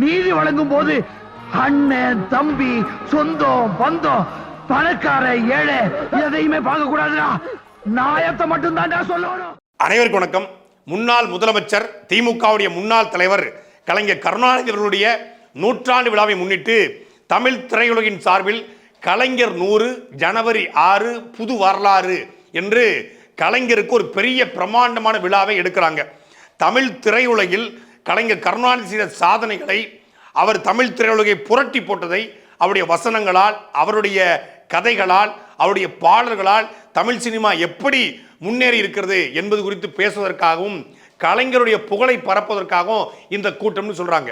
நீதி வழங்கும் போது அண்ணன் தம்பி சொந்தம் பந்தம் பணக்கார ஏழை எதையுமே பார்க்க கூடாதுடா நாயத்தை மட்டும் தான் சொல்லணும். அனைவருக்கும் வணக்கம். முன்னாள் முதலமைச்சர் திமுகவுடைய முன்னாள் தலைவர் கலைஞர் கருணாநிதி அவர்களுடைய நூற்றாண்டு விழாவை முன்னிட்டு தமிழ் திரையுலகின் சார்பில் கலைஞர் நூறு ஜனவரி ஆறு புது வரலாறு என்று கலைஞருக்கு ஒரு பெரிய பிரமாண்டமான விழாவை எடுக்கிறாங்க. தமிழ் திரையுலகில் கலைஞர் கருணாநிதி செய்த சாதனைகளை அவர் தமிழ் திரையுலகை புரட்டி போட்டதை அவருடைய வசனங்களால் அவருடைய கதைகளால் அவருடைய பாடல்களால் தமிழ் சினிமா எப்படி முன்னேறி இருக்கிறது என்பது குறித்து பேசுவதற்காகவும் கலைஞருடைய புகழை பரப்புவதற்காகவும் இந்த கூட்டம்னு சொல்கிறாங்க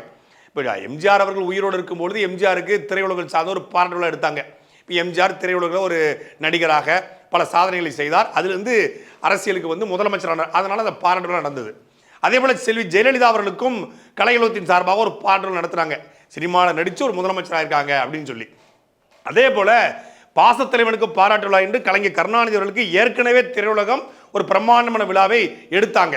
இப்போ எம்ஜிஆர் அவர்கள் உயிரோடு இருக்கும்பொழுது எம்ஜிஆருக்கு திரையுலகில் சார்ந்த ஒரு பாடல்களை எடுத்தாங்க. இப்போ எம்ஜிஆர் திரையுலகில் ஒரு நடிகராக பல சாதனைகளை செய்தார். அதுலேருந்து அரசியலுக்கு வந்து முதலமைச்சரானார். அதனால் அந்த பாராட்டு நடந்தது. அதே போல் செல்வி ஜெயலலிதா அவர்களுக்கும் கலையுலகத்தின் சார்பாக ஒரு பாடல் நடத்துகிறாங்க சினிமாவில் நடித்து ஒரு முதலமைச்சராக இருக்காங்க அப்படின்னு சொல்லி. அதே போல் பாசத்தலைவனுக்கு பாராட்டு விழா என்று கலைஞர் கருணாநிதி அவர்களுக்கு ஏற்கனவே திரையுலகம் ஒரு பிரம்மாண்டமான விழாவை எடுத்தாங்க.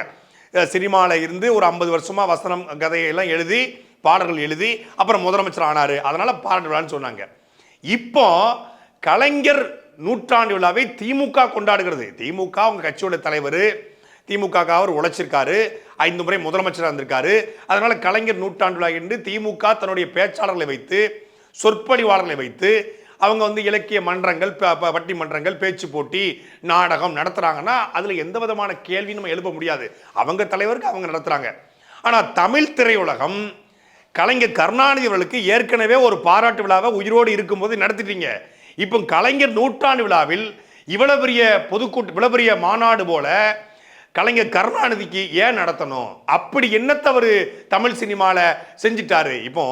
சினிமாவில் இருந்து ஒரு ஐம்பது வருஷமாக வசனம் கதையெல்லாம் எழுதி பாடல்கள் எழுதி அப்புறம் முதலமைச்சர் ஆனார். அதனால் பாராட்டு விழான்னு சொன்னாங்க. இப்போ கலைஞர் நூற்றாண்டு விழாவை திமுக கொண்டாடுகிறது. திமுக அவங்க கட்சியோட தலைவர் திமுக அவர் உழைச்சிருக்காரு. ஐந்து முறை முதலமைச்சராக இருந்திருக்காரு. அதனால் கலைஞர் நூற்றாண்டு விழா என்று திமுக தன்னுடைய பேச்சாளர்களை வைத்து சொற்பொழிவாளர்களை வைத்து அவங்க வந்து இலக்கிய மன்றங்கள் ப- மன்றங்கள் பேச்சு போட்டி நாடகம் நடத்துகிறாங்கன்னா அதில் எந்த விதமான கேள்வி நம்ம எழுப்ப முடியாது. அவங்க தலைவருக்கு அவங்க நடத்துகிறாங்க ஆனால் தமிழ் திரையுலகம் கலைஞர் கருணாநிதி அவர்களுக்கு ஏற்கனவே ஒரு பாராட்டு விழாவை உயிரோடு இருக்கும்போது நடத்திட்டீங்க. இப்போ கலைஞர் நூற்றாண்டு விழாவில் இவ்வளவு பெரிய பொதுக்கூட்டு இவ்வளவு பெரிய மாநாடு போல கலைஞர் கருணாநிதிக்கு ஏன் நடத்தணும்? அப்படி என்ன அவர் தமிழ் சினிமாவில் செஞ்சிட்டாரு? இப்போ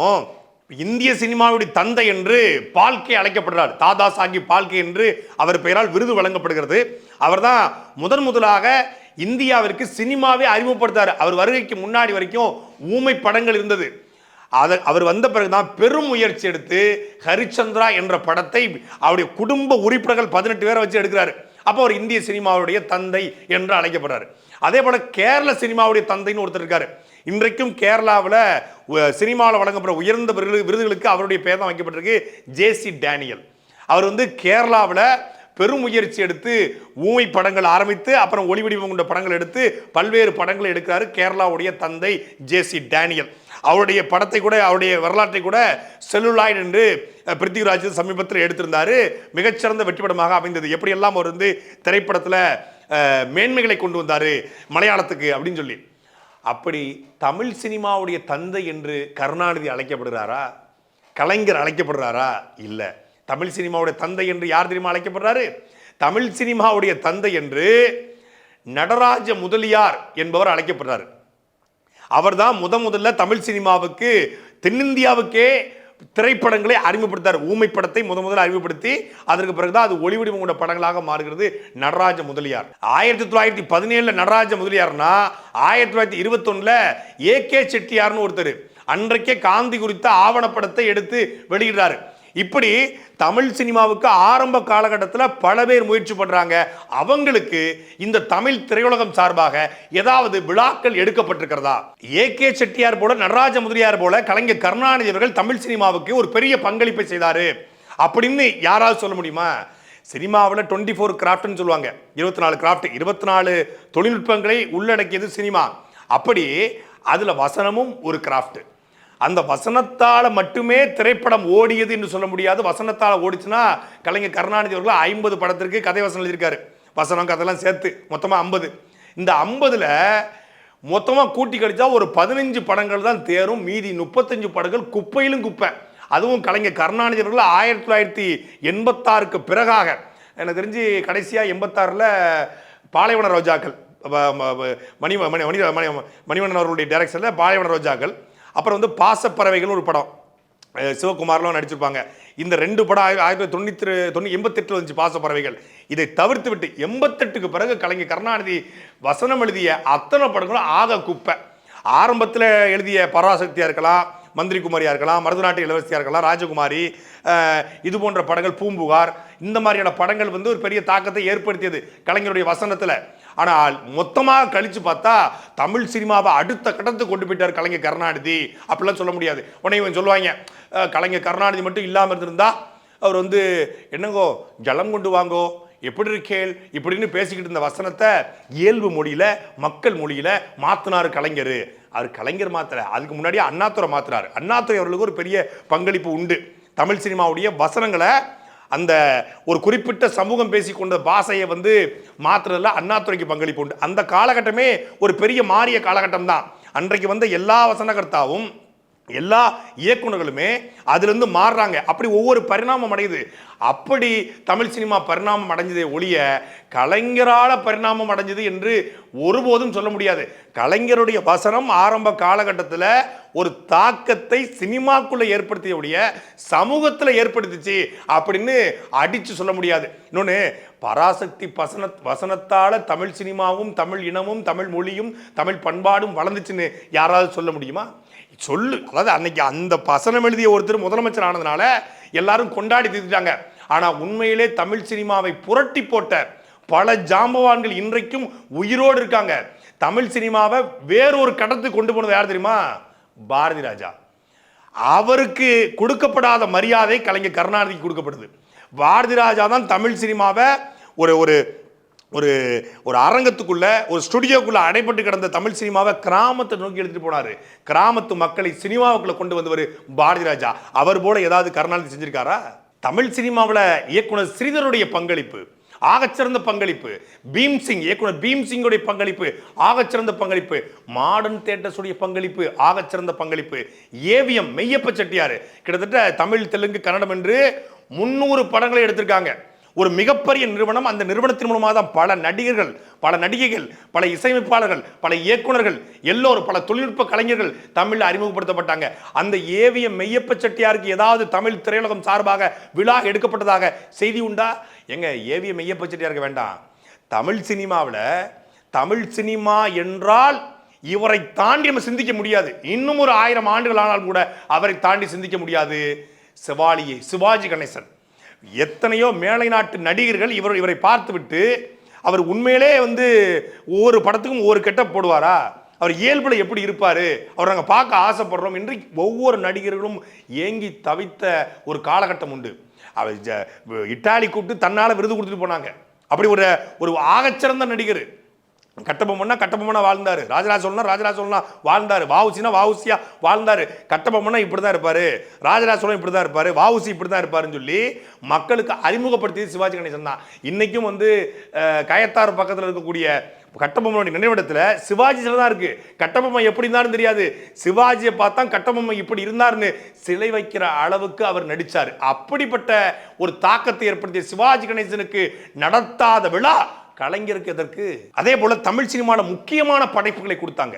இந்திய சினிமாவுடைய தந்தை என்று பால்கே அழைக்கப்படுறார். தாதா சாஹிப் பால்கே என்று அவர் பெயரால் விருது வழங்கப்படுகிறது. அவர் தான் முதன் முதலாக இந்தியாவிற்கு சினிமாவே அறிமுகப்படுத்தார். அவர் வருகைக்கு முன்னாடி வரைக்கும் ஊமை படங்கள் இருந்தது. அதை அவர் வந்த பிறகுதான் பெரும் முயற்சி எடுத்து ஹரிச்சந்திரா என்ற படத்தை அவருடைய குடும்ப உறுப்பினர்கள் பதினெட்டு பேரை வச்சு எடுக்கிறாரு. அப்போ அவர் இந்திய சினிமாவுடைய தந்தை என்று அழைக்கப்படுறாரு. அதே போல கேரள சினிமாவுடைய தந்தைன்னு ஒருத்தர் இருக்காரு. இன்றைக்கும் கேரளாவில் சினிமாவில் வழங்கப்படுற உயர்ந்த விருது விருதுகளுக்கு அவருடைய பேர் தான் வைக்கப்பட்டிருக்கு ஜேசி டேனியல். அவர் வந்து கேரளாவில் பெரும் முயற்சி எடுத்து ஊமை படங்கள் ஆரம்பித்து அப்புறம் ஒளி வடிவம் கொண்ட படங்கள் எடுத்து பல்வேறு படங்களை எடுக்கிறாரு கேரளாவுடைய தந்தை ஜேசி டேனியல். அவருடைய படத்தை கூட அவருடைய வரலாற்றை கூட செல்லுலாய்ட் என்று பிருத்திவிராஜ் சமீபத்தில் எடுத்திருந்தாரு. மிகச்சிறந்த வெற்றி படமாக அமைந்தது. எப்படியெல்லாம் அவர் வந்து திரைப்படத்தில் மேன்மைகளை கொண்டு வந்தார் மலையாளத்துக்கு அப்படின்னு சொல்லி. அப்படி தமிழ் சினிமாவுடைய தந்தை என்று கருணாநிதி அழைக்கப்படுகிறாரா கலைஞர் அழைக்கப்படுறாரா? இல்லை. தமிழ் சினிமாவுடைய தந்தை என்று யார் தெரியுமா அழைக்கப்படுறாரு? தமிழ் சினிமாவுடைய தந்தை என்று நடராஜ முதலியார் என்பவர் அழைக்கப்படுறாரு. அவர்தான் முத முதல்ல தமிழ் சினிமாவுக்கு தென்னிந்தியாவுக்கே திரைப்படங்களை அறிமுகப்படுத்தார். ஊமை படத்தை முத முதல்ல அறிமுகப்படுத்தி அதற்கு பிறகுதான் அது ஒளிவடிவம் கொண்ட படங்களாக மாறுகிறது. நடராஜ முதலியார். ஆயிரத்தி தொள்ளாயிரத்தி பதினேழுல நடராஜ முதலியார்னா ஆயிரத்தி தொள்ளாயிரத்தி இருபத்தொன்னுல ஏ கே செட்டியார்னு ஒருத்தர். அன்றைக்கே காந்தி குறித்த ஆவணப்படத்தை எடுத்து வெளியிடுறாரு. இப்படி தமிழ் சினிமாவுக்கு ஆரம்ப காலகட்டத்தில் பல பேர் முயற்சி பண்ணுறாங்க அவங்களுக்கு இந்த தமிழ் திரையுலகம் சார்பாக ஏதாவது விழாக்கள் எடுக்கப்பட்டிருக்கிறதா? ஏ கே செட்டியார் போல நடராஜ முதலியார் போல கலைஞர் கருணாநிதி அவர்கள் தமிழ் சினிமாவுக்கு ஒரு பெரிய பங்களிப்பை செய்தாரு. அப்படின்னு யாராவது சொல்ல முடியுமா? சினிமாவில் டுவெண்ட்டி ஃபோர் கிராஃப்ட்னு சொல்லுவாங்க. இருபத்தி நாலு கிராஃப்ட் இருபத்தி நாலு தொழில்நுட்பங்களை உள்ளடக்கியது சினிமா. அப்படி அதில் வசனமும் ஒரு கிராஃப்ட். அந்த வசனத்தால் மட்டுமே திரைப்படம் ஓடியது என்று சொல்ல முடியாது. வசனத்தால் ஓடிச்சுன்னா கலைஞர் கருணாநிதி அவர்கள் ஐம்பது படத்திற்கு கதை வசனம் எழுதியிருக்காரு. வசனம் கதையெல்லாம் சேர்த்து மொத்தமாக ஐம்பது. இந்த ஐம்பதில் மொத்தமாக கூட்டி கழிச்சா ஒரு பதினஞ்சு படங்கள் தான் தேரும். மீதி முப்பத்தஞ்சு படங்கள் குப்பையிலும் குப்பை. அதுவும் கலைஞர் கருணாநிதி அவர்கள் ஆயிரத்தி தொள்ளாயிரத்தி எண்பத்தாறுக்கு பிறகாக. எனக்கு தெரிஞ்சு கடைசியாக எண்பத்தாறில் பாலைவன ரோஜாக்கள் மணி மணி மணி மணி- மணிவண்ணன் அவர்களுடைய டைரக்ஷனில் பாலைவன ரோஜாக்கள். அப்புறம் வந்து பாசப்பறவைகள் ஒரு படம். சிவகுமார்லாம் நடிச்சிருப்பாங்க. இந்த ரெண்டு படம் ஆயிரத்தி ஆயிரத்தி தொள்ளாயிரத்தி தொண்ணூற்றி தொண்ணூற்றி எண்பத்தெட்டில் வந்துச்சு பாசப்பறவைகள். இதை தவிர்த்து விட்டு எண்பத்தெட்டுக்கு பிறகு கலைஞர் கருணாநிதி வசனம் எழுதிய அத்தனை படங்களும் ஆக குப்பை. ஆரம்பத்தில் எழுதிய பராசக்தியாக இருக்கலாம் மந்திரி குமாரியாக இருக்கலாம் மருதநாட்டு இளவரசியாக இருக்கலாம் ராஜகுமாரி இது போன்ற படங்கள் பூம்புகார் இந்த மாதிரியான படங்கள் வந்து ஒரு பெரிய தாக்கத்தை ஏற்படுத்தியது கலைஞருடைய வசனத்தில். ஆனால் மொத்தமாக கழிச்சு பார்த்தா தமிழ் சினிமாவை அடுத்த கட்டத்துக்கு கொண்டு போயிட்டார் கலைஞர் கருணாநிதி. அப்படிலாம் சொல்ல முடியாது. உடனே இவன் சொல்லுவாங்க கலைஞர் கருணாநிதி மட்டும் இல்லாமல் இருந்திருந்தா அவர் வந்து என்னங்கோ ஜலம் கொண்டு வாங்கோ எப்படி இருக்கேள்? இப்படின்னு பேசிக்கிட்டு இருந்த வசனத்தை இயல்பு மொழியில் மக்கள் மொழியில் மாத்தினாரு கலைஞர். அவர் கலைஞர் மாத்தல. அதுக்கு முன்னாடியே அண்ணாத்துறை மாத்துறாரு அண்ணாத்துறை அவர்களுக்கு ஒரு பெரிய பங்களிப்பு உண்டு. தமிழ் சினிமாவுடைய வசனங்களை அந்த ஒரு குறிப்பிட்ட சமூகம் பேசிக்கொண்ட பாஷையை வந்து மாத்துறதுல அண்ணாதுரைக்கு பங்களிப்பு உண்டு. அந்த காலகட்டமே ஒரு பெரிய மாறிய காலகட்டம் தான் அன்றைக்கு வந்த எல்லா வசனகர்த்தாவும் எல்லா இயக்குனர்களுமே அதுலேருந்து மாறுறாங்க. அப்படி ஒவ்வொரு பரிணாமம் அடையுது. அப்படி தமிழ் சினிமா பரிணாமம் அடைஞ்சதே ஒழிய கலைஞரால் பரிணாமம் அடைஞ்சது என்று ஒருபோதும் சொல்ல முடியாது. கலைஞருடைய வசனம் ஆரம்ப காலகட்டத்தில் ஒரு தாக்கத்தை சினிமாக்குள்ளே ஏற்படுத்திய ஒழிய சமூகத்தில் ஏற்படுத்திச்சு அப்படின்னு அடிச்சு சொல்ல முடியாது. இன்னொன்று பராசக்தி வசன வசனத்தால் தமிழ் சினிமாவும் தமிழ் இனமும் தமிழ் மொழியும் தமிழ் பண்பாடும் வளர்ந்துச்சுன்னு யாராவது சொல்ல முடியுமா? சொல்லு. அதாவது அன்னைக்கு அந்த பசனம் எழுதிய ஒருத்தர் முதலமைச்சர் ஆனதுனால எல்லாரும் கொண்டாடி தீர்த்துட்டாங்க. ஆனால் உண்மையிலே தமிழ் சினிமாவை புரட்டி போட்ட பல ஜாம்பவான்கள் இன்றைக்கும் உயிரோடு இருக்காங்க. தமிழ் சினிமாவை வேறொரு கடத்துக்கு கொண்டு போனது யார் தெரியுமா? பாரதி ராஜா. அவருக்கு கொடுக்கப்படாத மரியாதை கலைஞர் கருணாநிதிக்கு கொடுக்கப்படுது. பாரதி ராஜா தான் தமிழ் சினிமாவை ஒரு ஒரு ஒரு ஒரு அரங்கத்துக்குள்ள ஒரு ஸ்டுடியோக்குள்ள அடைபட்டு கிடந்த தமிழ் சினிமாவை கிராமத்தை நோக்கி எடுத்துட்டு போனாரு. கிராமத்து மக்களை சினிமாவுக்குள்ள கொண்டு வந்தவர் பாரதி ராஜா அவர் போல ஏதாவது கருணாநிதி செஞ்சிருக்காரா? தமிழ் சினிமாவில் இயக்குனர் ஸ்ரீதருடைய பங்களிப்பு ஆகச்சிறந்த பங்களிப்பு பீம் சிங் இயக்குனர் பீம் சிங்குடைய பங்களிப்பு ஆகச்சிறந்த பங்களிப்பு மாடர்ன் தேட்டர்ஸுடைய பங்களிப்பு ஆகச்சிறந்த பங்களிப்பு ஏவிஎம் மெய்யப்ப செட்டியார். கிட்டத்தட்ட தமிழ் தெலுங்கு கன்னடம் என்று முந்நூறு படங்களை எடுத்திருக்காங்க. ஒரு மிகப்பெரிய நிறுவனம் அந்த நிறுவனத்தின் மூலமாக தான் பல நடிகர்கள் பல நடிகைகள் பல இசையமைப்பாளர்கள் பல இயக்குனர்கள் எல்லோரும் பல தொழில்நுட்ப கலைஞர்கள் தமிழில் அறிமுகப்படுத்தப்பட்டாங்க. அந்த ஏவிஎம் மெய்யப்ப செட்டியாருக்கு ஏதாவது தமிழ் திரையுலகம் சார்பாக விழா எடுக்கப்பட்டதாக செய்தி உண்டா? எங்க ஏவிஎம் மெய்யப்ப செட்டியாருக்கு வேண்டாம். தமிழ் சினிமாவில் தமிழ் சினிமா என்றால் இவரை தாண்டி நம்ம சிந்திக்க முடியாது. இன்னும் ஒரு ஆயிரம் ஆண்டுகள் ஆனால் கூட அவரை தாண்டி சிந்திக்க முடியாது. சிவாலியை சிவாஜி கணேசன். எத்தனையோ மேலை நாட்டு நடிகர்கள் இவர் இவரை பார்த்துவிட்டு அவர் உண்மையிலே வந்து ஒவ்வொரு படத்துக்கும் ஒவ்வொரு கெட்ட போடுவாரா? அவர் இயல்புல எப்படி இருப்பார்? அவர் நாங்கள் பார்க்க ஆசைப்படுறோம் என்று ஒவ்வொரு நடிகர்களும் ஏங்கி தவித்த ஒரு காலகட்டம் உண்டு. அவர் ஜ- இட்டாலி கூப்பிட்டு தன்னால் விருது கொடுத்துட்டு போனாங்க. அப்படி ஒரு ஒரு ஆகச்சிறந்த நடிகர். கட்டபொம்மன்னா கட்டபொம்மனா வாழ்ந்தாரு. ராஜராஜ சோழனா ராஜராஜ சோழனா வாழ்ந்தாரு. வாவுசினா வாவுசியா வாழ்ந்தாரு. கட்டபொம்மனா இப்படி தான் இருப்பாரு. ராஜராஜ சோழன் இப்படி தான் இருப்பாரு. வாவுசி இப்படி தான் இருப்பாருன்னு சொல்லி மக்களுக்கு அறிமுகப்படுத்தியது சிவாஜி கணேசன் தான். இன்னைக்கும் வந்து அஹ், கயத்தாறு பக்கத்தில் இருக்கக்கூடிய கட்டபொம்மனுடைய நினைவிடத்தில் சிவாஜி சிலை தான் இருக்கு. கட்டபொம்மை எப்படி இருந்தாருன்னு தெரியாது. சிவாஜியை பார்த்தா கட்டபொம்மை இப்படி இருந்தாருன்னு சிலை வைக்கிற அளவுக்கு அவர் நடிச்சார். அப்படிப்பட்ட ஒரு தாக்கத்தை ஏற்படுத்திய சிவாஜி கணேசனுக்கு நடத்தாத விழா கலைஞருக்கு எதற்கு அதே போல தமிழ் சினிமாவில் முக்கியமான படைப்புகளை கொடுத்தாங்க.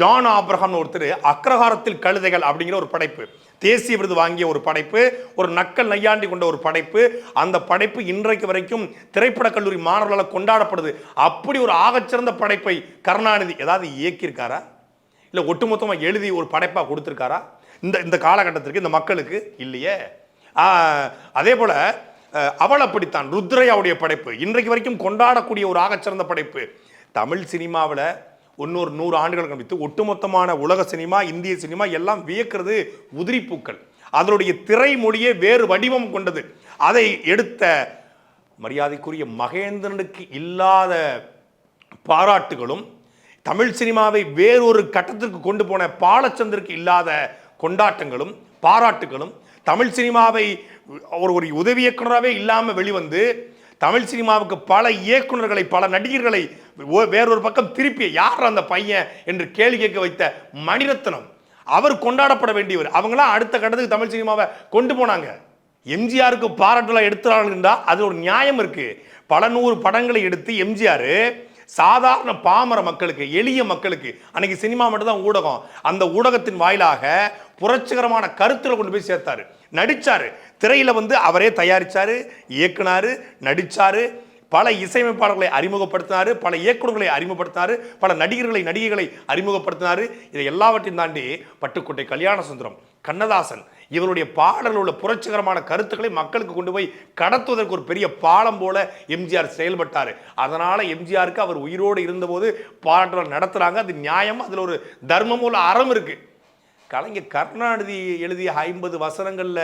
ஜான் ஆப்ரஹாம் ஒருத்தர் அக்ரஹாரத்தில் கழுதைகள் அப்படிங்கிற ஒரு படைப்பு. தேசிய விருது வாங்கிய ஒரு படைப்பு ஒரு நக்கல் நையாண்டி கொண்ட ஒரு படைப்பு. அந்த படைப்பு இன்றைக்கு வரைக்கும் திரைப்படக் கல்லூரி மாணவர்களால் கொண்டாடப்படுது. அப்படி ஒரு ஆகச்சிறந்த படைப்பை கருணாநிதி ஏதாவது இயக்கியிருக்காரா? இல்லை ஒட்டுமொத்தமாக எழுதி ஒரு படைப்பாக கொடுத்துருக்காரா? இந்த இந்த காலகட்டத்திற்கு இந்த மக்களுக்கு இல்லையே. அதே போல் அவள் அப்படித்தான். ருத்ரையாவுடைய படைப்பு. இன்றைக்கு வரைக்கும் கொண்டாடக்கூடிய ஒரு ஆகச்சிறந்த படைப்பு. தமிழ் சினிமாவில் இன்னொரு நூறு ஆண்டுகள் கழித்து ஒட்டுமொத்தமான உலக சினிமா இந்திய சினிமா எல்லாம் வியக்கிறது உதிரிப்பூக்கள் அதனுடைய திரைமொழியே வேறு வடிவம் கொண்டது. அதை எடுத்த மரியாதைக்குரிய மகேந்திரனுக்கு இல்லாத பாராட்டுகளும் தமிழ் சினிமாவை வேறொரு கட்டத்திற்கு கொண்டு போன பாலச்சந்தருக்கு இல்லாத கொண்டாட்டங்களும் பாராட்டுகளும் தமிழ் சினிமாவை ஒரு ஒரு உதவி இயக்குனராகவே இல்லாமல் வெளிவந்து தமிழ் சினிமாவுக்கு பல இயக்குனர்களை பல நடிகர்களை வேறொரு பக்கம் திருப்பி யார் அந்த பையன் என்று கேள்வி கேட்க வைத்த மணிரத்னம். அவர் கொண்டாடப்பட வேண்டியவர். அவங்களாம் அடுத்த கட்டத்துக்கு தமிழ் சினிமாவை கொண்டு போனாங்க. எம்ஜிஆருக்கு பாராட்டுலாம் எடுத்துறாங்க இருந்தால் அது ஒரு நியாயம் இருக்கு. பல நூறு படங்களை எடுத்து எம்ஜிஆர் சாதாரண பாமர மக்களுக்கு எளிய மக்களுக்கு அன்னைக்கு சினிமா மட்டும்தான் ஊடகம். அந்த ஊடகத்தின் வாயிலாக புரட்சிகரமான கருத்தில் கொண்டு போய் சேர்த்தாரு. நடிச்சாரு. திரையில் வந்து அவரே தயாரித்தார் இயக்குனாரு நடித்தார் பல இசையமைப்பாளர்களை அறிமுகப்படுத்தினார் பல இயக்குநர்களை அறிமுகப்படுத்தினார் பல நடிகர்களை நடிகைகளை அறிமுகப்படுத்தினார். இதை எல்லாவற்றையும் தாண்டி பட்டுக்கோட்டை கல்யாண சுந்தரம் கண்ணதாசன் இவருடைய பாடலில் உள்ள புரட்சிகரமான கருத்துக்களை மக்களுக்கு கொண்டு போய் கடத்துவதற்கு ஒரு பெரிய பாலம் போல எம்ஜிஆர் செயல்பட்டார். அதனால் எம்ஜிஆருக்கு அவர் உயிரோடு இருந்தபோது பாடல்கள் நடத்துகிறாங்க அது நியாயம்? அதில் ஒரு தர்மம் உள்ள அறம் இருக்குது கலைஞர் கருணாநிதி எழுதிய ஐம்பது வசனங்களில்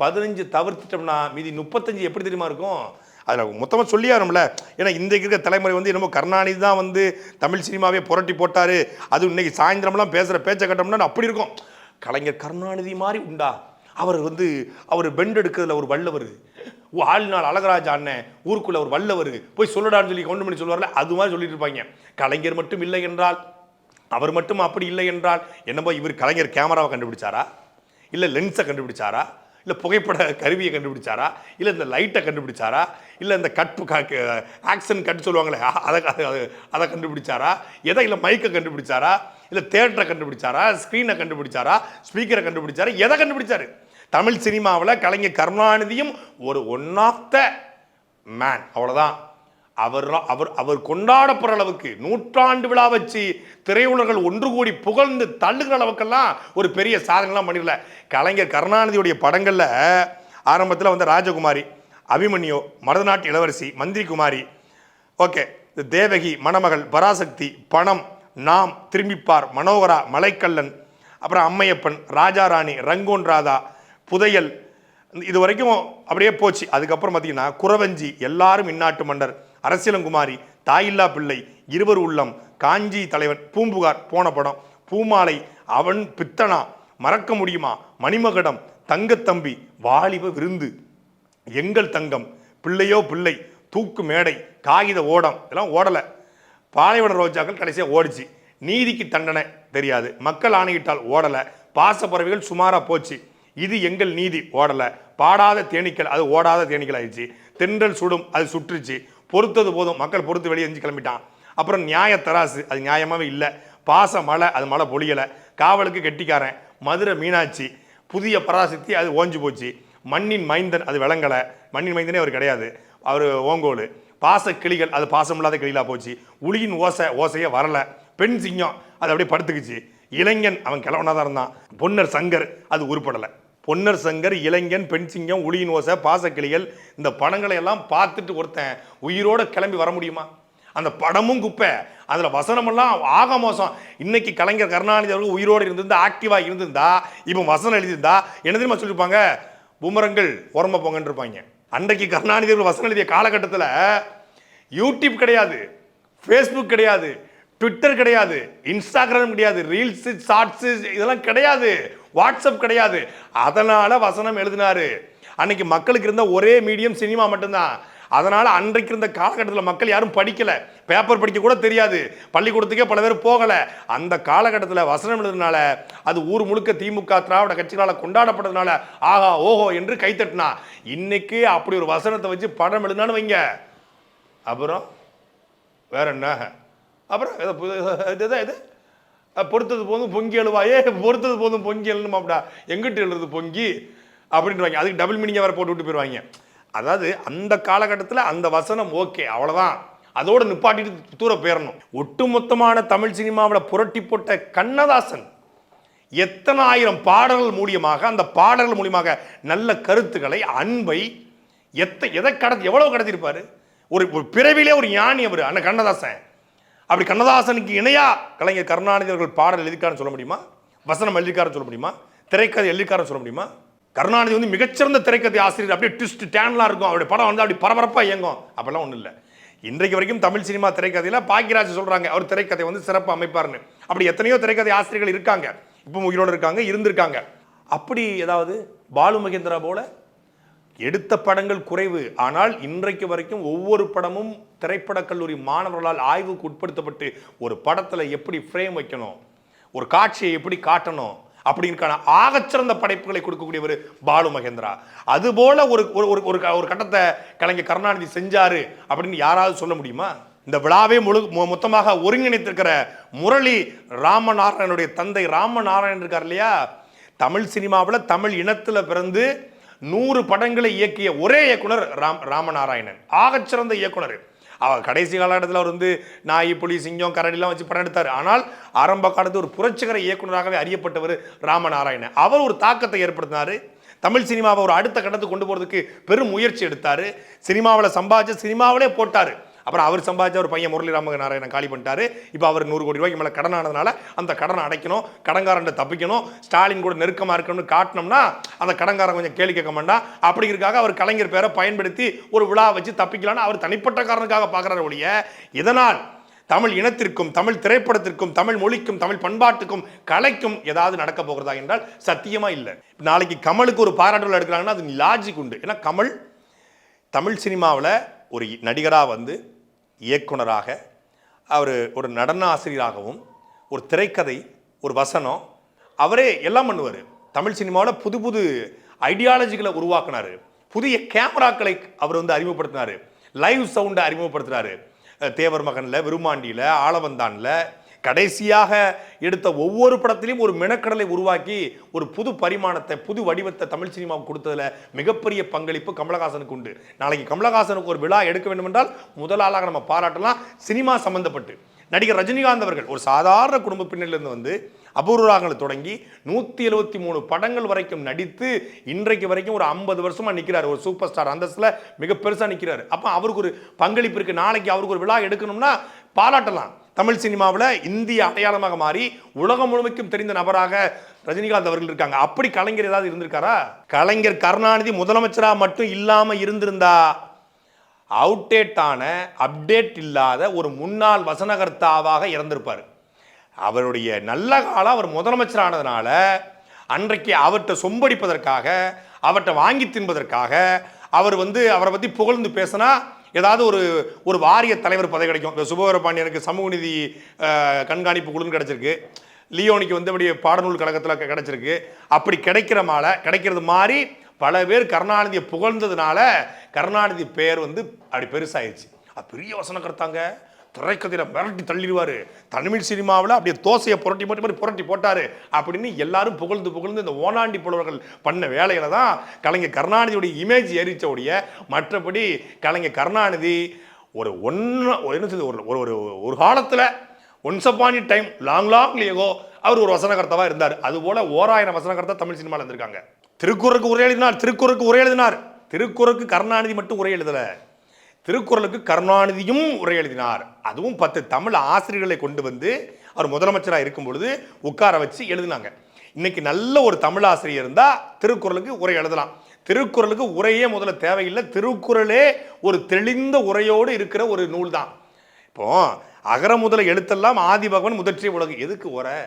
பதினஞ்சு தவிர்த்துட்டோம்னா மீதி முப்பத்தஞ்சு எப்படி தெரியுமா இருக்கும்? அதில் மொத்தமாக சொல்லியாரும்ல ஏன்னா இன்றைக்கு இருக்க தலைமுறை வந்து என்னமோ கருணாநிதி தான் வந்து தமிழ் சினிமாவே புரட்டி போட்டார். அது இன்னைக்கு சாயந்தரம்லாம் பேசுகிற பேச்சை கட்டோம்னா அப்படி இருக்கும். கலைஞர் கருணாநிதி மாதிரி உண்டா? அவர் வந்து அவர் பெண்ட் எடுக்கிறதுல ஒரு வல்லவர் ஆளுநாள் அழகராஜ அண்ணன் ஊருக்குள்ளே ஒரு வல்லவர் போய் சொல்லடான்னு சொல்லி கொண்டு பண்ணி சொல்லுவார்ல அது மாதிரி சொல்லிட்டு இருப்பாங்க. கலைஞர் மட்டும் இல்லை என்றால் அவர் மட்டும் அப்படி இல்லை என்றால் என்னமோ இவர் கலைஞர் கேமராவை கண்டுபிடிச்சாரா? இல்லை லென்ஸை கண்டுபிடிச்சாரா? இல்லை புகைப்பட கருவியை கண்டுபிடிச்சாரா? இல்லை இந்த லைட்டை கண்டுபிடிச்சாரா? இல்லை இந்த கட் ஆக்ஷன் கட் சொல்லுவாங்களே அதை அதை- அதை- கண்டுபிடிச்சாரா? எதை இல்லை மைக்கை கண்டுபிடிச்சாரா? இல்லை தேட்டரை கண்டுபிடிச்சாரா? ஸ்க்ரீனை கண்டுபிடிச்சாரா? ஸ்பீக்கரை கண்டுபிடிச்சாரா? எதை கண்டுபிடிச்சாரு? தமிழ் சினிமாவில் கலைஞர் கருணாநிதியும் ஒரு ஒன் ஆஃப் த மேன் அவ்வளோதான் அவர் அவர் அவர் கொண்டாடப்படுற அளவுக்கு நூற்றாண்டு விழா வச்சு திரையுலர்கள் ஒன்று கூடி புகழ்ந்து தள்ளுகிற அளவுக்கெல்லாம் ஒரு பெரிய சாதனைலாம் பண்ணிடல கலைஞர் கருணாநிதியுடைய படங்களில் ஆரம்பத்தில் வந்து ராஜகுமாரி அபிமன்யு மருதநாட்டு இளவரசி மந்திரி குமாரி ஓகே இந்த தேவகி மணமகள் பராசக்தி பணம் நாம் திரும்பிப்பார் மனோகரா மலைக்கல்லன் அப்புறம் அம்மையப்பன் ராஜாராணி ரங்கோன் ராதா புதையல் இது வரைக்கும் அப்படியே போச்சு. அதுக்கப்புறம் பார்த்தீங்கன்னா குறவஞ்சி எல்லாரும் இந்நாட்டு மன்னர். அரசியலங்குமாரி தாயில்லா பிள்ளை இருவர் உள்ளம் காஞ்சி தலைவன் பூம்புகார் போன படம். பூமாலை அவன் பித்தனா? மறக்க முடியுமா? மணிமகடம் தங்கத்தம்பி வாலிப விருந்து. எங்கள் தங்கம் பிள்ளையோ பிள்ளை தூக்கு மேடை காகித ஓடம். இதெல்லாம் ஓடலை. பாலைவன ரோஜாக்கள் கடைசியாக ஓடிச்சு. நீதிக்கு தண்டனை தெரியாது. மக்கள் ஆணையிட்டால் ஓடலை. பாசப்பறவைகள் சுமாராக போச்சு. இது எங்கள் நீதி. ஓடலை. பாடாத தேனீக்கள் அது ஓடாத தேனீக்கள் ஆயிடுச்சு. தென்றல் சுடும் அது சுற்றுச்சு. பொறுத்தது போதும். மக்கள் பொறுத்து வெளியே எரிஞ்சு கிளம்பிட்டான். அப்புறம் நியாய தராசு. அது நியாயமாகவே இல்லை. பாச மழை அது மழை பொழியலை. காவலுக்கு கெட்டிக்காரன். மதுரை மீனாட்சி. புதிய பராசக்தி அது ஓஞ்சு போச்சு. மண்ணின் மைந்தன் அது விளங்கலை. மண்ணின் மைந்தனே அவர் கிடையாது. அவர் ஓங்கோல். பாச கிளிகள் அது பாசமில்லாத கிளிகளாக போச்சு. உளியின் ஓசை ஓசையே வரலை. பெண் சிங்கம் அது அப்படியே படுத்துக்குச்சு. இளைஞன் அவன் கிழவனாக தான் இருந்தான். பொன்னர் சங்கர் அது உருப்படலை. பொன்னர் சங்கர் இளைஞன் பெண் சிங்கம் உளியின் ஓசை பாசக்கிளிகள் இந்த படங்களை எல்லாம் பார்த்துட்டு ஒருத்தன் உயிரோட கிளம்பி வர முடியுமா? அந்த படமும் குப்பை. அதில் வசனமெல்லாம் ஆக மோசம். இன்னைக்கு கலைஞர் கருணாநிதி அவர்கள் உயிரோடு இருந்திருந்தா ஆக்டிவாக இருந்திருந்தா இப்போ வசனம் எழுதியிருந்தா என்ன தெரியுமா சொல்லியிருப்பாங்க? பூமரங்கள் உரம்ப போங்கன்னு இருப்பாங்க. அன்றைக்கு கருணாநிதி அவர்கள் வசனம் எழுதிய காலகட்டத்தில் யூடியூப் கிடையாது ஃபேஸ்புக் கிடையாது ட்விட்டர் கிடையாது இன்ஸ்டாகிராம் கிடையாது ரீல்ஸு ஷார்ட்ஸு இதெல்லாம் கிடையாது. வாட்ஸ்அப் கிடையாது. அதனால் வசனம் எழுதினாரு. அன்னைக்கு மக்களுக்கு இருந்த ஒரே மீடியம் சினிமா மட்டும்தான். அதனால் அன்றைக்கு இருந்த காலகட்டத்தில் மக்கள் யாரும் படிக்கலை. பேப்பர் படிக்க கூட தெரியாது. பள்ளிக்கூடத்துக்கே பல பேர் போகலை. அந்த காலகட்டத்தில் வசனம் எழுதுனால அது ஊர் முழுக்க திமுக திராவிட கட்சிகளால் கொண்டாடப்பட்டதுனால ஆஹா ஓஹோ என்று கைத்தட்டினா இன்னைக்கு அப்படி ஒரு வசனத்தை வச்சு படம் எழுதினான்னு வைங்க. அப்புறம் வேற என்ன? அப்புறம் இது இது பொறுத்தது போதும் பொங்கி எழுவாயே பொறுத்தது போதும் பொங்கி எழுணுமா எங்கிட்டு எழுதுறது பொங்கி? அப்படின்றவாங்க அதுக்கு டபுள் மீனிங்காக வேறு போட்டு விட்டு போயிடுவாங்க அதாவது அந்த காலகட்டத்தில் அந்த வசனம் ஓகே அவ்வளோதான் அதோடு நிப்பாட்டிட்டு தூர போயிடணும் ஒட்டுமொத்தமான தமிழ் சினிமாவில் புரட்டி போட்ட கண்ணதாசன் எத்தனை ஆயிரம் பாடல்கள் மூலியமாக அந்த பாடல்கள் மூலியமாக நல்ல கருத்துக்களை அன்பை எத்த எதை கடத்தி எவ்வளோ கடத்தியிருப்பார்? ஒரு ஒரு பிறவிலே ஒரு ஞானி அவர் அந்த கண்ணதாசன். அப்படி கண்ணதாசனுக்கு இணையா கலைஞர் கருணாநிதி அவர்கள் பாடல் எழுதிக்காரன்னு சொல்ல முடியுமா? வசனம் எழுதிக்காரன்னு சொல்ல முடியுமா? திரைக்கதை எழுதிக்காரன்னு சொல்ல முடியுமா? கருணாநிதி வந்து மிகச்சிறந்த திரைக்கதை ஆசிரியர். அப்படியே ட்விஸ்ட் டேன்லாம் இருக்கும். அவருடைய படம் வந்து அப்படி பரபரப்பாக இயங்கும். அப்படிலாம் ஒன்றும் இல்லை. இன்றைக்கு வரைக்கும் தமிழ் சினிமா திரைக்கதையில் பாக்கியராஜ் சொல்கிறாங்க அவர் திரைக்கதை வந்து சிறப்பு அமைப்பார்னு அப்படி எத்தனையோ திரைக்கதை ஆசிரியர்கள் இருக்காங்க. இப்போ உயிரோடு இருக்காங்க இருந்திருக்காங்க. அப்படி ஏதாவது பாலு மகேந்திரா போல எடுத்த படங்கள் குறைவு. ஆனால் இன்றைக்கு வரைக்கும் ஒவ்வொரு படமும் திரைப்படக் கல்லூரி மாணவர்களால் ஆய்வுக்கு உட்படுத்தப்பட்டு ஒரு படத்தில் எப்படி ஃப்ரேம் வைக்கணும்? ஒரு காட்சியை எப்படி காட்டணும்? அப்படின்னுக்கான ஆகச்சிறந்த படைப்புகளை கொடுக்கக்கூடியவர் பாலு மகேந்திரா. அதுபோல ஒரு ஒரு ஒரு ஒரு க- ஒரு கட்டத்தை கலைஞர் கருணாநிதி செஞ்சாரு அப்படின்னு யாராவது சொல்ல முடியுமா? இந்த விழாவே முழு மொ- மொத்தமாக ஒருங்கிணைத்திருக்கிற முரளி ராமநாராயணனுடைய தந்தை ராமநாராயணன் இருக்கார் இல்லையா? தமிழ் சினிமாவில் தமிழ் இனத்தில் பிறந்து நூறு படங்களை இயக்கிய ஒரே இயக்குனர் ராம் ராமநாராயணன். ஆகச்சிறந்த இயக்குனர் அவர் கடைசி காலகட்டத்தில் அவர் வந்து நாய் புலி சிங்கம் கரடிலாம் வச்சு படம் எடுத்தார். ஆனால் ஆரம்ப காலத்தில் ஒரு புரட்சிகர இயக்குனராகவே அறியப்பட்டவர் ராமநாராயணன். அவர் ஒரு தாக்கத்தை ஏற்படுத்தினார். தமிழ் சினிமாவை ஒரு அடுத்த கட்டத்துக்கு கொண்டு போகிறதுக்கு பெரும் முயற்சி எடுத்தார். சினிமாவில் சம்பாதிச்சு சினிமாவிலே போட்டார். அப்புறம் அவர் சம்பாதிச்ச ஒரு பையன் முரளி ராமநாராயணன் காலி பண்ணிட்டாரு. இப்போ அவர் நூறு கோடி ரூபாய்க்கு மேலே கடன் ஆனதுனால அந்த கடனை அடைக்கணும் கடன்காரன் தப்பிக்கணும் ஸ்டாலின் கூட நெருக்கமாக இருக்கணும்னு காட்டினோம்னா அந்த கடன்காரன் கொஞ்சம் கேள்வி கேட்க மாட்டான். அப்படிங்கிறதுக்காக அவர் கலைஞர் பேரை பயன்படுத்தி ஒரு விழா வச்சு தப்பிக்கலாம்னு அவர் தனிப்பட்ட காரணக்காக பார்க்குறாரு ஒழிய இதனால் தமிழ் இனத்திற்கும் தமிழ் திரைப்படத்திற்கும் தமிழ் மொழிக்கும் தமிழ் பண்பாட்டுக்கும் கலைக்கும் ஏதாவது நடக்க போகிறதா என்றால் சத்தியமாக இல்லை. நாளைக்கு கமலுக்கு ஒரு பாராட்டு எடுக்கிறாங்கன்னா அது லாஜிக் உண்டு. ஏன்னா கமல் தமிழ் சினிமாவில் ஒரு நடிகராக வந்து இயக்குனராக அவர் ஒரு நடன ஆசிரியராகவும் ஒரு திரைக்கதை ஒரு வசனம் அவரே எல்லாம் பண்ணுவார். தமிழ் சினிமாவில் புது புது ஐடியாலஜிகளை உருவாக்குனாரு. புதிய கேமராக்களை அவர் வந்து அறிமுகப்படுத்தினார். லைவ் சவுண்டை அறிமுகப்படுத்துகிறாரு தேவர் மகனில் விருமாண்டியில் ஆளவந்தானில் கடைசியாக எடுத்த ஒவ்வொரு படத்திலையும் ஒரு மெனக்கடலை உருவாக்கி ஒரு புது பரிமாணத்தை புது வடிவத்தை தமிழ் சினிமாவுக்கு கொடுத்ததில் மிகப்பெரிய பங்களிப்பு கமலஹாசனுக்கு உண்டு. நாளைக்கு கமலஹாசனுக்கு ஒரு விழா எடுக்க வேண்டும் என்றால் முதல் ஆளாக நம்ம பாராட்டலாம். சினிமா சம்பந்தப்பட்டு நடிகர் ரஜினிகாந்த் அவர்கள் ஒரு சாதாரண குடும்ப பின்னணியிலிருந்து வந்து அபூர்வராகங்களை தொடங்கி நூற்றி எழுபத்தி மூணு படங்கள் வரைக்கும் நடித்து இன்றைக்கு வரைக்கும் ஒரு ஐம்பது வருஷமாக நிற்கிறார் ஒரு சூப்பர் ஸ்டார் அந்தஸ்தில் மிக பெருசாக நிற்கிறார் அப்போ அவருக்கு ஒரு பங்களிப்பு இருக்குது நாளைக்கு அவருக்கு ஒரு விழா எடுக்கணும்னா பாராட்டலாம். தமிழ் சினிமாவில் இந்திய அடையாளமாக மாறி உலகம் முழுமைக்கும் தெரிந்த நபராக ரஜினிகாந்த் அவர்கள் இருக்காங்க. அப்படி கலைஞர் ஏதாவது இருந்திருக்காரா? கலைஞர் கருணாநிதி முதலமைச்சராக மட்டும் இல்லாமல் இருந்திருந்தா அவுடேட்டான அப்டேட் இல்லாத ஒரு முன்னாள் வசனகர்த்தாவாக இறந்திருப்பார். அவருடைய நல்ல காலம் அவர் முதலமைச்சரானதுனால அன்றைக்கு அவர்கிட்ட சொம்படிப்பதற்காக அவர்கிட்ட வாங்கி தின்பதற்காக அவர் வந்து அவரை பற்றி புகழ்ந்து பேசினா ஏதாவது ஒரு ஒரு வாரிய தலைவர் பதவி கிடைக்கும். இந்த சுபவர பாண்டியனுக்கு சமூக நீதி கண்காணிப்பு குழுன்னு கிடைச்சிருக்கு. லியோனிக்கு வந்து அப்படி பாடநூல் கழகத்தில் கிடைச்சிருக்கு. அப்படி கிடைக்கிற மாலை கிடைக்கிறது மாதிரி பல பேர் கருணாநிதியை புகழ்ந்ததுனால கருணாநிதி பேர் வந்து அப்படி பெருசாயிருச்சு. அது பெரிய வசனம் திரைக்கதிரை மிரட்டி தள்ளிடுவார். தமிழ் சினிமாவில் அப்படியே தோசையை புரட்டி போட்டு மாதிரி புரட்டி போட்டார். அப்படின்னு எல்லாரும் புகழ்ந்து புகழ்ந்து இந்த ஓனாண்டி புலவர்கள் பண்ண வேலையில தான் கலைஞர் கருணாநிதியுடைய இமேஜ் எரிச்சவுடைய மற்றபடி கலைஞர் கருணாநிதி ஒரு ஒன்று என்ன சொல்றது ஒரு ஒரு ஒரு ஒரு காலத்தில் once upon a time long long ago அவர் ஒரு வசனகர்த்தாவாக இருந்தார். அதுபோல் ஓராயிரம் வசனகர்த்தா தமிழ் சினிமாவில் இருந்திருக்காங்க. திருக்குறளுக்கு உரை எழுதினார் திருக்குறளுக்கு உரை எழுதினார். திருக்குறளுக்கு கருணாநிதி மட்டும் உரை எழுதலை. திருக்குறளுக்கு கருணாநிதியும் உரை எழுதினார். அதுவும் பத்து தமிழ் ஆசிரியர்களை கொண்டு வந்து அவர் முதலமைச்சராக இருக்கும் பொழுது உட்கார வச்சு எழுதினாங்க. இன்னைக்கு நல்ல ஒரு தமிழ் ஆசிரியர் இருந்தால் திருக்குறளுக்கு உரை எழுதலாம். திருக்குறளுக்கு உரையே முதல்ல தேவையில்லை. திருக்குறளே ஒரு தெளிந்த உரையோடு இருக்கிற ஒரு நூல் தான் இப்போ அகர முதல எழுத்தெல்லாம் ஆதிபகவன் முதற்றிய உலகு எதுக்கு உரை?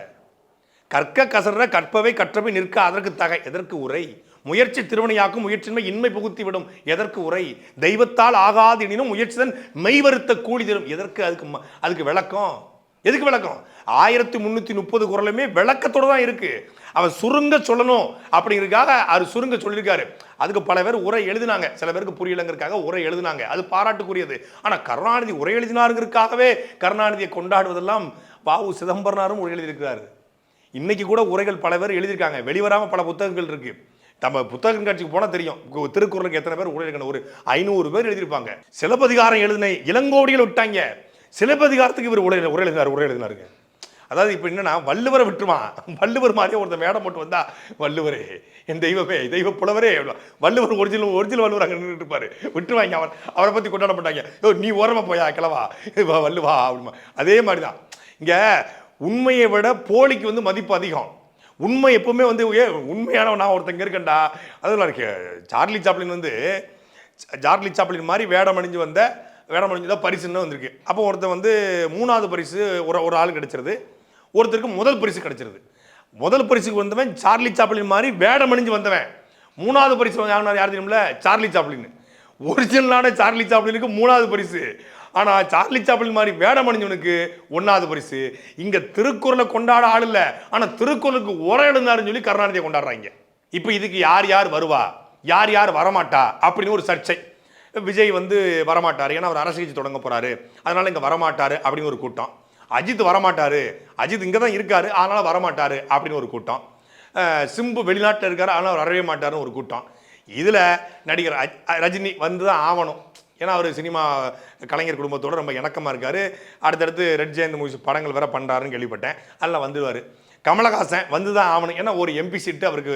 கற்க கசற கற்பவை கற்றவை நிற்க அதற்கு தகை. எதற்கு உரை? முயற்சி திருவனையாக்கும் முயற்சின்மை இன்மை புகுத்திவிடும். எதற்கு உரை? தெய்வத்தால் ஆகாது எனினும் முயற்சிதன் மெய்வருத்த கூலி தரும். எதற்கு அதுக்கு ம- அதுக்கு விளக்கம்? எதுக்கு விளக்கம்? ஆயிரத்தி முந்நூற்றி முப்பது குரலுமே விளக்கத்தோடு தான் இருக்குது அவன் சுருங்க சொல்லணும் அப்படிங்கிறதுக்காக அவர் சுருங்க சொல்லியிருக்காரு. அதுக்கு பல பேர் உரை எழுதினாங்க. சில பேருக்கு புரியலங்கிறதுக்காக உரை எழுதினாங்க. அது பாராட்டுக்குரியது. ஆனால் கருணாநிதி உரை எழுதினாருங்கிறதுக்காகவே கருணாநிதியை கொண்டாடுவதெல்லாம் வாவு சிதம்பரனாரும் உரை எழுதியிருக்கிறார். இன்னைக்கு கூட உரைகள் பல பேர் எழுதியிருக்காங்க. வெளிவராமல் பல புத்தகங்கள் இருக்குது நம்ம புத்தக கண்காட்சிக்கு போனால் தெரியும். திருக்குறளுக்கு எத்தனை பேர் உரை ஒரு ஐநூறு பேர் எழுதியிருப்பாங்க. சிலப்பதிகாரம் எழுதின இளங்கோடிகள் விட்டாங்க. சிலப்பதிகாரத்துக்கு இவர் உரை உரை எழுதினார் உரை எழுதினாருங்க. அதாவது இப்போ என்னன்னா வள்ளுவரை விட்டுருவான் வள்ளுவர் மாதிரியே ஒருத்தன் மேடம் போட்டு வந்தா வள்ளுவரே என் தெய்வமே தெய்வ புலவரே வள்ளுவர் ஒரிஜினல் ஒரிஜினல் வள்ளுவர் அங்கே நின்றுட்டு இருப்பாரு. விட்டுருவாங்க அவன். அவரை பற்றி கொண்டாட மாட்டாங்க ஓ நீ ஓரமா போயா கிளவா வா, வள்ளுவா அப்படிமா அதே மாதிரி தான் இங்கே உண்மையை விட போலிக்கு வந்து மதிப்பு அதிகம். உண்மை எப்பவுமே வந்து ஏ உண்மையானவன் நான் ஒருத்தங்க இருக்கேன்டா. அதெல்லாம் இருக்கு சார்லி சாப்ளின் வந்து சார்லி சாப்ளின் மாதிரி வேடம் அணிஞ்சு வந்த வேடம் அணிஞ்சு தான் பரிசுன்னு வந்திருக்கு. அப்போ ஒருத்தன் வந்து மூணாவது பரிசு ஒரு ஒரு ஆள் கிடைச்சிருது. ஒருத்தருக்கு முதல் பரிசு கிடைச்சிருது. முதல் பரிசுக்கு வந்தவன் சார்லி சாப்ளின் மாதிரி வேடம் அணிஞ்சு வந்தவன். மூணாவது பரிசு வாங்கினார் யார் தெரியும்ல சார்லி சாப்ளின் ஒரிஜினலான சார்லி சாப்ளினுக்கு மூணாவது பரிசு. ஆனால் சார்லி சாப்பிள் மாதிரி வேடம் அணிஞ்சவனுக்கு பரிசு. இங்கே திருக்குறளை கொண்டாட ஆள் இல்லை. ஆனால் திருக்குறளுக்கு உரம் எழுந்தாருன்னு சொல்லி கருணாநிதியை கொண்டாடுறாங்க. இப்போ இதுக்கு யார் யார் வருவா? யார் யார் வரமாட்டா? அப்படின்னு ஒரு சர்ச்சை. விஜய் வந்து வரமாட்டார். ஏன்னா அவர் அரசியல் கட்சி தொடங்க போறாரு. அதனால் இங்கே வரமாட்டார் அப்படின்னு ஒரு கூட்டம். அஜித் வரமாட்டார். அஜித் இங்கே தான் இருக்கார். அதனால் வரமாட்டார் அப்படின்னு ஒரு கூட்டம். சிம்பு வெளிநாட்டில் இருக்கார். ஆனால் அவர் வரவே மாட்டாருன்னு ஒரு கூட்டம். இதில் நடிகர் ரஜினி வந்து தான் ஆகணும். ஏன்னா அவர் சினிமா கலைஞர் குடும்பத்தோடு ரொம்ப இணக்கமாக இருக்கார். அடுத்தடுத்து ரெட் ஜெயந்த் மூவிஸ் படங்கள் வேற பண்ணுறாருன்னு கேள்விப்பட்டேன். அதில் வந்துடுவார் கமலஹாசன் வந்து தான் ஆகணும். ஏன்னா ஒரு எம்பி சீட்டு அவருக்கு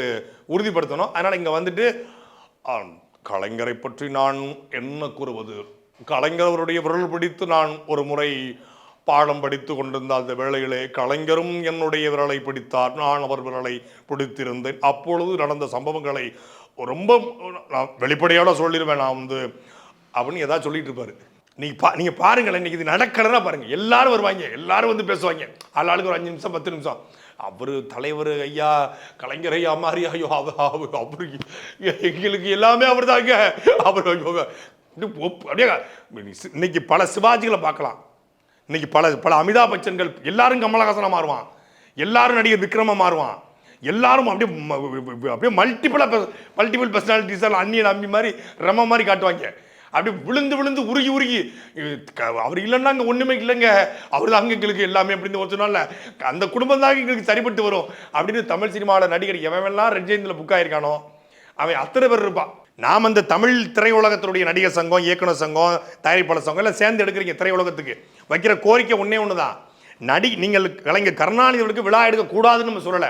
உறுதிப்படுத்தணும். அதனால் இங்கே வந்துட்டு கலைஞரை பற்றி நான் என்ன கூறுவது? கலைஞர் அவருடைய விரல் பிடித்து நான் ஒரு முறை பாடம் படித்து கொண்டிருந்த அந்த வேளையிலே கலைஞரும் என்னுடைய விரலை பிடித்தார். நான் அவர் விரலை பிடித்திருந்தேன். அப்பொழுது நடந்த சம்பவங்களை ரொம்ப நான் வெளிப்படையோட சொல்லிடுவேன் நான் வந்து அப்படின்னு ஏதாவது சொல்லிட்டு இருப்பாரு. நீங்கள் பா நீங்கள் பாருங்களேன் இன்னைக்கு இது நடக்கலன்னா பாருங்கள் எல்லாரும் வருவாங்க. எல்லாரும் வந்து பேசுவாங்க. ஆள் ஆளுக்கு ஒரு அஞ்சு நிமிஷம் பத்து நிமிஷம். அவர் தலைவர் ஐயா கலைஞர் ஐயா மாதிரி ஐயோ அவர் அவரு எங்களுக்கு எல்லாமே அவர் தாங்க அவர் அப்படியே இன்னைக்கு பல சிவாஜிகளை பார்க்கலாம். இன்னைக்கு பல பல அமிதாப் பச்சன்கள் எல்லாரும் கமலஹாசனாக மாறுவான். எல்லாரும் நடிகர் விக்ரமா மாறுவான். எல்லாரும் அப்படியே அப்படியே மல்டிபிளாக மல்டிபிள் பர்சனாலிட்டிஸ் அந்நியன் நம்பி மாதிரி ரம மாதிரி காட்டுவாங்க. அப்படி விழுந்து விழுந்து உருகி உருகி க- அவர் இல்லைன்னா அங்கே ஒன்றுமே இல்லைங்க. அவர் தான் எங்களுக்கு எல்லாமே அப்படின்னு ஒரு சொன்னால அந்த குடும்பம் தான் எங்களுக்கு சரிப்பட்டு வரும். அப்படின்னு தமிழ் சினிமாவில் நடிகர் எவன்லாம் ரெஜெயந்தில் புக் ஆயிருக்கானோ அவன் அத்தனை பேர் இருப்பான் நாம் அந்த தமிழ் திரையுலகத்தினுடைய நடிகர் சங்கம் இயக்குனர் சங்கம் தயாரிப்பாளர் சங்கம் எல்லாம் சேர்ந்து எடுக்கிறீங்க திரையுலகத்துக்கு. வைக்கிற கோரிக்கை ஒன்றே ஒன்று தான் நடி நீங்கள் கலைஞர் கருணாநிதிகளுக்கு விழா எடுக்கக்கூடாதுன்னு நம்ம சொல்லலை.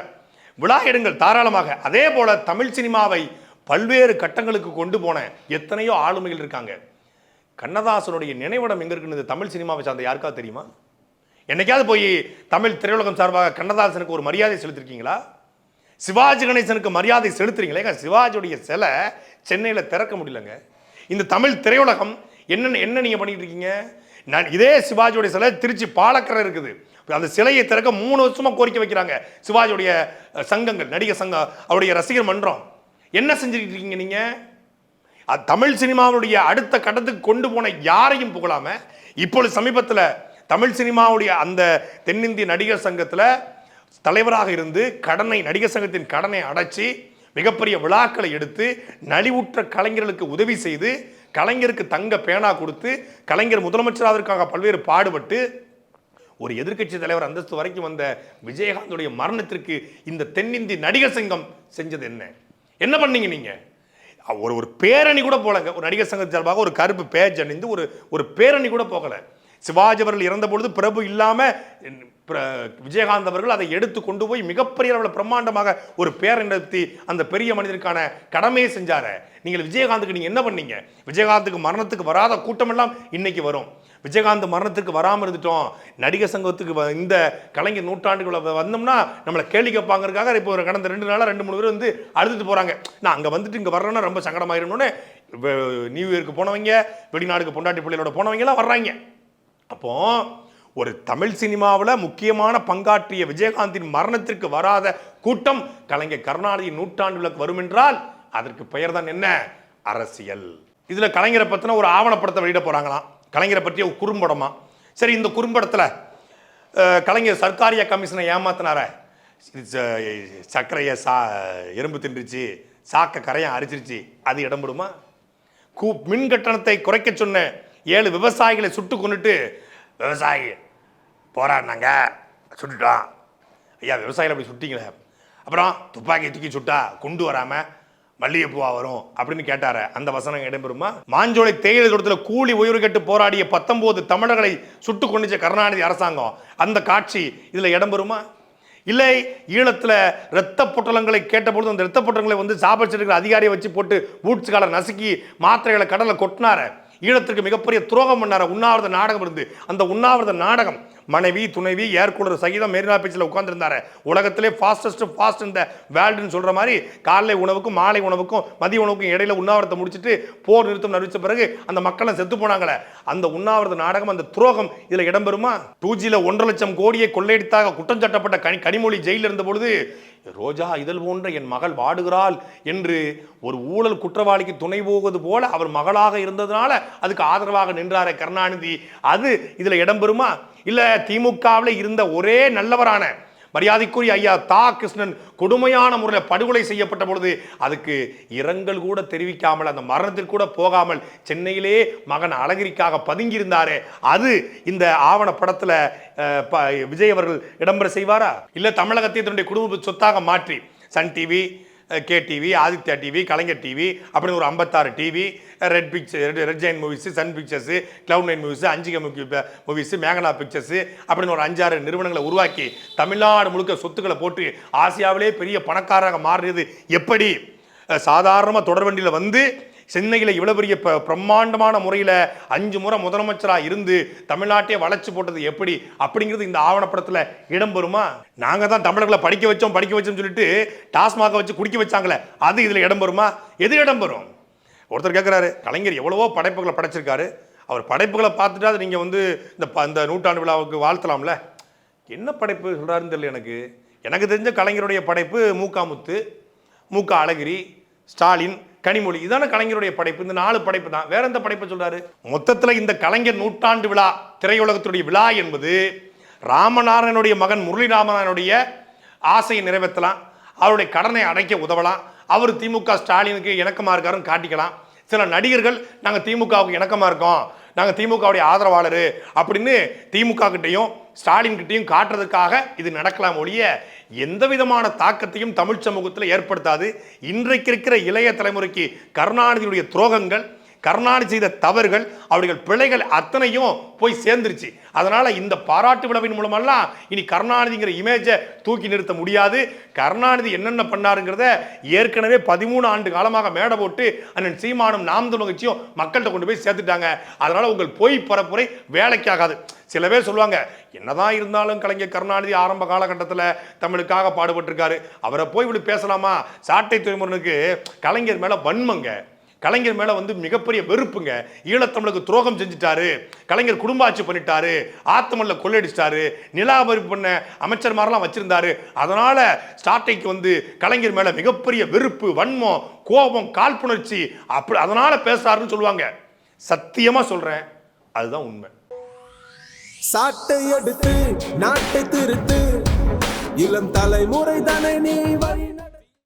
விழா எடுங்கள் தாராளமாக. அதே போல் தமிழ் சினிமாவை பல்வேறு கட்டங்களுக்கு கொண்டு போன எத்தனையோ ஆளுமைகள் இருக்காங்க. கண்ணதாசனுடைய நினைவிடம் எங்கே இருக்குன்னு இந்த தமிழ் சினிமாவை சார்ந்த யாருக்காவது தெரியுமா? என்னைக்காவது போய் தமிழ் திரையுலகம் சார்பாக கண்ணதாசனுக்கு ஒரு மரியாதை செலுத்திருக்கீங்களா? சிவாஜி கணேசனுக்கு மரியாதை செலுத்துறீங்களே? சிவாஜியுடைய சிலை சென்னையில் திறக்க முடியலங்க. இந்த தமிழ் திரையுலகம் என்னென்ன என்ன நீங்கள் பண்ணிட்டு இருக்கீங்க? நான் இதே சிவாஜியுடைய சிலை திருச்சி பாலக்கரை இருக்குது. அந்த சிலையை திறக்க மூணு வருஷமாக கோரிக்கை வைக்கிறாங்க சிவாஜியுடைய சங்கங்கள் நடிகர் சங்கம் அவருடைய ரசிகர் மன்றம். என்ன செஞ்சுட்டு இருக்கீங்க நீங்கள் அது தமிழ் சினிமாவுடைய அடுத்த கட்டத்துக்கு கொண்டு போன யாரையும் புகழாம இப்பொழுது சமீபத்தில் தமிழ் சினிமாவுடைய அந்த தென்னிந்திய நடிகர் சங்கத்தில் தலைவராக இருந்து கடனை நடிகர் சங்கத்தின் கடனை அடைச்சி மிகப்பெரிய விழாக்களை எடுத்து நலிவுற்ற கலைஞர்களுக்கு உதவி செய்து கலைஞருக்கு தங்க பேனா கொடுத்து கலைஞர் முதலமைச்சராவதற்காக பல்வேறு பாடுபட்டு ஒரு எதிர்க்கட்சி தலைவர் அந்தஸ்து வரைக்கும் வந்த விஜயகாந்துடைய மரணத்திற்கு இந்த தென்னிந்திய நடிகர் சங்கம் செஞ்சது என்ன? என்ன பண்ணீங்க நீங்கள் ஒரு ஒரு பேரணி கூட போகலங்க. ஒரு நடிகர் சங்கம் சார்பாக ஒரு கருப்பு பேஜ் அணிந்து ஒரு ஒரு பேரணி கூட போகலை. சிவாஜி அவர்கள் இறந்த பொழுது பிரபு இல்லாமல் பிர- விஜயகாந்த் அவர்கள் அதை எடுத்து கொண்டு போய் மிகப்பெரிய அளவில் பிரம்மாண்டமாக ஒரு பேரை நடத்தி அந்த பெரிய மனிதருக்கான கடமையை செஞ்சார. நீங்கள் விஜயகாந்துக்கு நீங்கள் என்ன பண்ணீங்க? விஜயகாந்துக்கு மரணத்துக்கு வராத கூட்டமெல்லாம் இன்னைக்கு வரும். விஜயகாந்த் மரணத்துக்கு வராமல் இருந்துட்டோம். நடிகர் சங்கத்துக்கு இந்த கலைஞர் நூற்றாண்டுக்குள்ள வந்தோம்னா நம்மளை கேள்வி கேட்பாங்கிறதுக்காக இப்போ ஒரு கடந்த ரெண்டு நாளாக ரெண்டு மூணு பேர் வந்து அழுதுட்டு போகிறாங்க நான் அங்கே வந்துட்டு இங்கே வர்றேன்னா ரொம்ப சங்கடமாயிரும்னு நியூ இயருக்கு போனவங்க வெளிநாடுக்கு பொண்டாட்டி பிள்ளைகளோட போனவங்கலாம் வர்றாங்க. அப்போ ஒரு தமிழ் சினிமாவில் முக்கியமான பங்காற்றிய விஜயகாந்தின் மரணத்திற்கு வராத கூட்டம் கலைஞர் கருணாநிதி நூற்றாண்டு விளக்கு வரும் என்றால் அதற்கு பெயர் தான் என்ன? அரசியல். இதில் கலைஞரை பற்றின ஒரு ஆவணப்படத்தை வெளியிட போகிறாங்களாம் கலைஞரை பற்றிய குறும்படமா? சரி இந்த குறும்படத்தில் கலைஞர் சர்க்காரியா கமிஷனை ஏமாத்தினார? சர்க்கரையை சா எறும்பு தின்றுச்சு சாக்க கரையை அரிச்சிருச்சு அது இடம்படுமா கூ மின் கட்டணத்தை குறைக்க சொன்ன ஏழு விவசாயிகளை சுட்டு கொண்டுட்டு விவசாயி போராடினாங்க. சுட்டுட்டான். ஐயா விவசாயிகளை அப்படி சுட்டிங்களே. அப்புறம் துப்பாக்கி தூக்கி சுட்டா கொண்டு வராமல் மல்லிகைப்பூவா வரும் அப்படின்னு கேட்டாரு அந்த வசனம் இடம்பெறுமா? மாஞ்சோலை தேயிலை தோட்டத்தில் கூலி உயிர் கேட்டு போராடிய பத்தொன்பது தமிழர்களை சுட்டு கொண்டுச்ச கருணாநிதி அரசாங்கம். அந்த காட்சி இதில் இடம்பெறுமா? இல்லை ஈழத்தில் இரத்த பொட்டலங்களை கேட்டபொழுது அந்த இரத்த பொட்டலங்களை வந்து சாப்பிட்டு அதிகாரியை வச்சு போட்டு பூட்ஸ் காலை நசுக்கி மாத்திரைகளை கடலை கொட்டினார. ஈழத்திற்கு மிகப்பெரிய துரோகம் பண்ணார உண்ணாவிரத நாடகம் இருந்து. அந்த உண்ணாவிரத நாடகம் மனைவி துணைவி ஏர்கூலர் சகிதம் மெரினா பீச்சில் உட்காந்துருந்தார் உலகத்திலே ஃபாஸ்டஸ்ட் ஃபாஸ்ட் இந்த வேர்ல்டுன்னு சொல்கிற மாதிரி காலை உணவுக்கும் மாலை உணவுக்கும் மதிய உணவுக்கும் இடையில உண்ணாவிரத்தை முடிச்சுட்டு போர் நிறுத்தம் அறிவித்த பிறகு அந்த மக்களை செத்து போனாங்களே. அந்த உண்ணாவிரத நாடகம் அந்த துரோகம் இதில் இடம்பெறுமா? டூ ஜில ஒன்றரை லட்சம் கோடியை கொள்ளையடித்தாக குற்றம் சாட்டப்பட்ட கனி கனிமொழி ஜெயிலில் இருந்த பொழுது ரோஜா இதழ் போன்ற என் மகள் வாடுகிறாள் என்று ஒரு ஊழல் குற்றவாளிக்கு துணை போவது போல அவர் மகளாக இருந்ததுனால அதுக்கு ஆதரவாக நின்றாரே கருணாநிதி. அது இதில் இடம்பெறுமா? இல்லை திமுகவில் இருந்த ஒரே நல்லவரான மரியாதைக்குரிய ஐயா தா. கிருஷ்ணன் கொடுமையான முறையில் படுகொலை செய்யப்பட்ட பொழுது அதுக்கு இரங்கல் கூட தெரிவிக்காமல் அந்த மரணத்திற்கு கூட போகாமல் சென்னையிலே மகன் அழகிரிக்காக பதுங்கியிருந்தாரே அது இந்த ஆவண படத்தில் ப- விஜய் அவர்கள் இடம்பெற செய்வாரா? இல்லை தமிழகத்தை தன்னுடைய குடும்ப சொத்தாக மாற்றி Sun TV K TV Adithya TV Kalaignar TV அப்படின்னு ஒரு ஐம்பத்தாறு TV Red Picture Red Giant Movies Sun Pictures Cloud Nine Movies அஞ்சிக Movies மேகனா பிக்சர்ஸு அப்படின்னு ஒரு அஞ்சாறு நிறுவனங்களை உருவாக்கி தமிழ்நாடு முழுக்க சொத்துக்களை போட்டு ஆசியாவிலே பெரிய பணக்காரராக மாறியது எப்படி? சாதாரணமாக தொடர்வண்டியில் வந்து சென்னையில் இவ்வளோ பெரிய பிரம்மாண்டமான முறையில் அஞ்சு முறை முதலமைச்சராக இருந்து தமிழ்நாட்டையே வளைச்சு போட்டது எப்படி? அப்படிங்கிறது இந்த ஆவணப்படத்தில் இடம்பெறுமா நாங்கள் தான் தமிழர்களை படிக்க வச்சோம் படிக்க வச்சோம்னு சொல்லிட்டு டாஸ்மாக வச்சு குடிக்க வச்சாங்களே அது இதில் இடம்பெறுமா எது இடம்பெறும் ஒருத்தர் கேட்குறாரு கலைஞர் எவ்வளவோ படைப்புகளை படைச்சிருக்காரு. அவர் படைப்புகளை பார்த்துட்டா அது நீங்கள் வந்து இந்த ப- இந்த நூற்றாண்டு விழாவுக்கு வாழ்த்தலாம்ல? என்ன படைப்பு சொல்கிறாருன்னு தெரியல எனக்கு. எனக்கு தெரிஞ்ச கலைஞருடைய படைப்பு மூக்காமுத்து மூக்கா அழகிரி ஸ்டாலின் கனிமொழி. இதான கலைஞருடைய படைப்பு. இந்த நாலு படைப்பு தான். வேற எந்த படைப்பை சொல்றாரு? மொத்தத்தில் இந்த கலைஞர் நூற்றாண்டு விழா திரையுலகத்துடைய விழா என்பது ராமநாராயணுடைய மகன் முரளி ராமநாதனுடைய ஆசையை நிறைவேற்றலாம். அவருடைய கடனை அடைக்க உதவலாம். அவர் திமுக ஸ்டாலினுக்கு இணக்கமாக இருக்காருன்னு காட்டிக்கலாம். சில நடிகர்கள் நாங்கள் திமுகவுக்கு இணக்கமாக இருக்கோம். நாங்கள் திமுகவுடைய ஆதரவாளர். அப்படின்னு திமுக கிட்டையும் ஸ்டாலின் கிட்டையும் காட்டுறதுக்காக இது நடக்கலாம் ஒழிய எந்த விதமான தாக்கத்தையும் தமிழ் சமூகத்தில் ஏற்படுத்தாது. இன்றைக்கு இருக்கிற இளைய தலைமுறைக்கு கருணாநிதியுடைய துரோகங்கள் கருணாநிதி செய்த தவறுகள் அவர்கள் பிழைகள் அத்தனையும் போய் சேர்ந்துருச்சு. அதனால் இந்த பாராட்டு விழாவின் மூலமெல்லாம் இனி கருணாநிதிங்கிற இமேஜை தூக்கி நிறுத்த முடியாது. கருணாநிதி என்னென்ன பண்ணாருங்கிறத ஏற்கனவே பதிமூணு ஆண்டு காலமாக மேடை போட்டு அண்ணன் சீமானும் நாம் கட்சியும் மக்கள்கிட்ட கொண்டு போய் சேர்த்துட்டாங்க. அதனால் உங்கள் பொய் பரப்புரை வேலைக்காகாது. சில பேர் சொல்லுவாங்க என்னதான் இருந்தாலும் கலைஞர் கருணாநிதி ஆரம்ப காலகட்டத்தில் தமிழுக்காக பாடுபட்டிருக்காரு. அவரை போய் இப்படி பேசலாமா? சாட்டை துறைமுருகனுக்கு கலைஞர் மேலே வன்மங்க. கலைஞர் மேலே வந்து மிகப்பெரிய வெறுப்புங்க. ஈழத்தமிழுக்கு துரோகம் செஞ்சுட்டாரு. கலைஞர் குடும்ப ஆட்சி பண்ணிட்டாரு. ஆத்தமல்ல கொள்ளையடிச்சிட்டாரு. நிலாபரி பண்ண அமைச்சர் மாதிரிலாம் வச்சிருந்தாரு. அதனால ஸ்டார்டைக்கு வந்து கலைஞர் மேலே மிகப்பெரிய வெறுப்பு வன்மம் கோபம் காழ்ப்புணர்ச்சி அப்படி அதனால பேசுறாருன்னு சொல்லுவாங்க. சத்தியமா சொல்றேன் அதுதான் உண்மை. சாட்டை எடுத்து நாட்டை திருத்து. இளம் தலைமுறை தானே நீ வழி